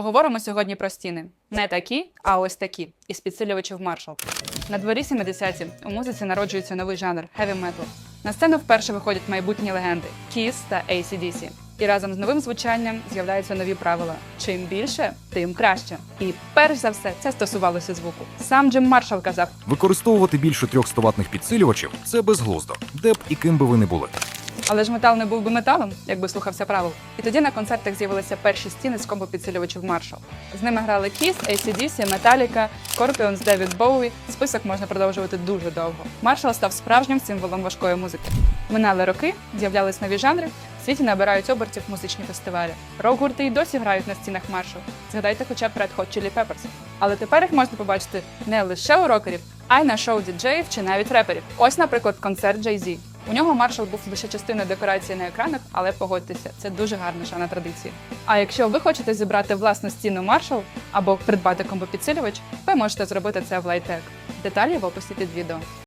Поговоримо сьогодні про стіни. Не такі, а ось такі, із підсилювачів Marshall. На дворі 70-ті у музиці народжується новий жанр heavy metal. На сцену вперше виходять майбутні легенди Kiss та AC/DC. І разом з новим звучанням з'являються нові правила: чим більше, тим краще. І перш за все, це стосувалося звуку. Сам Джим Маршал казав: Використовувати більше 300 ватних підсилювачів це безглуздо, де б і ким би ви не були. Але ж метал не був би металом, якби слухався правил. І тоді на концертах з'явилися перші стіни з комбо-підсилювачів Marshall. З ними грали Kiss, AC/DC, Metallica, Scorpions, David Bowie. Список можна продовжувати дуже довго. Marshall став справжнім символом важкої музики. Минали роки, з'являлись нові жанри. В світі набирають обертів музичні фестивалі. Рок-гурти й досі грають на стінах Marshall. Згадайте хоча б Red Hot Chili Peppers. Але тепер їх можна побачити не лише у рокерів, а й на шоу діджеїв чи навіть реперів. Ось, наприклад, концерт Jay-Z. У нього маршал був лише частиною декорації на екранах, але погодьтеся, це дуже гарна шана традиції. А якщо ви хочете зібрати власну стіну маршал або придбати комбопідсилювач, ви можете зробити це в лайтек. Деталі в описі під відео.